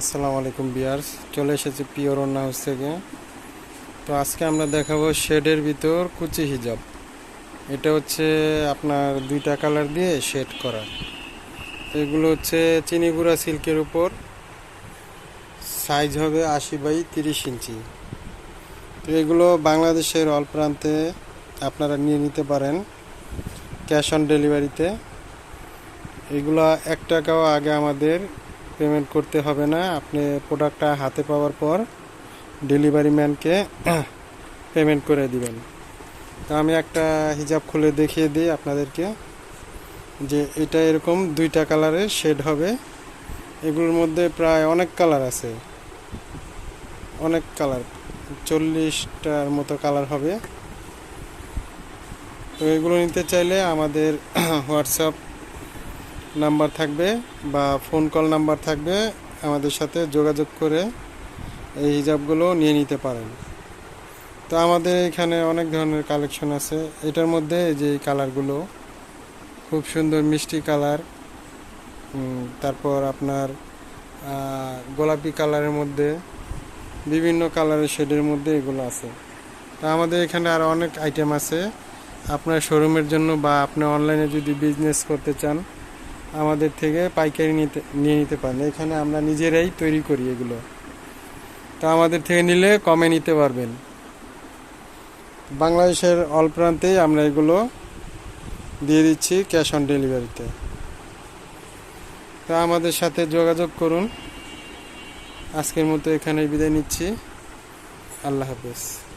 আসসালামু আলাইকুম বিয়ার্স, চলে এসেছি পিওর অন্য হাউস থেকে। তো আজকে আমরা দেখাবো শেডের ভিতর কুচি হিজাব। এটা হচ্ছে আপনার দুইটা কালার দিয়ে শেড করা। এগুলো হচ্ছে চিনিগুড়া সিল্কের উপর। সাইজ হবে আশি বাই তিরিশ ইঞ্চি। তো এগুলো বাংলাদেশের অল প্রান্তে আপনারা নিয়ে নিতে পারেন ক্যাশ অন ডেলিভারিতে। এগুলো এক টাকাও আগে আমাদের পেমেন্ট করতে হবে না। আপনি প্রোডাক্টটা হাতে পাওয়ার পর ডেলিভারি ম্যানকে পেমেন্ট করে দিবেন। তো আমি একটা হিজাব খুলে দেখিয়ে দিই আপনাদেরকে যে এটা এরকম দুইটা কালারের শেড হবে। এগুলোর মধ্যে প্রায় অনেক কালার আছে। অনেক কালার চল্লিশটার মতো কালার হবে। তো এগুলো নিতে চাইলে আমাদের হোয়াটসঅ্যাপ নাম্বার থাকবে বা ফোন কল নাম্বার থাকবে, আমাদের সাথে যোগাযোগ করে এই হিজাবগুলো নিয়ে নিতে পারেন। তো আমাদের এখানে অনেক ধরনের কালেকশন আছে। এটার মধ্যে যে কালারগুলো খুব সুন্দর মিষ্টি কালার তারপর আপনার গোলাপি কালারের মধ্যে, বিভিন্ন কালারের শেডের মধ্যে এগুলো আছে। তো আমাদের এখানে আরও অনেক আইটেম আছে। আপনার শোরুমের জন্য বা আপনি অনলাইনে যদি বিজনেস করতে চান আমাদের থেকে পাইকারি নিতে, নিয়ে নিতে পারেন। এখানে আমরা নিজেরাই তৈরি করি এগুলো। তা আমাদের থেকে নিলে কমে নিতে পারবেন। বাংলাদেশের অল প্রান্তেই আমরা এগুলো দিয়ে দিচ্ছি ক্যাশ অন ডেলিভারিতে। তা আমাদের সাথে যোগাযোগ করুন। আজকের মতো এখানে বিদায় নিচ্ছি। আল্লাহ হাফেজ।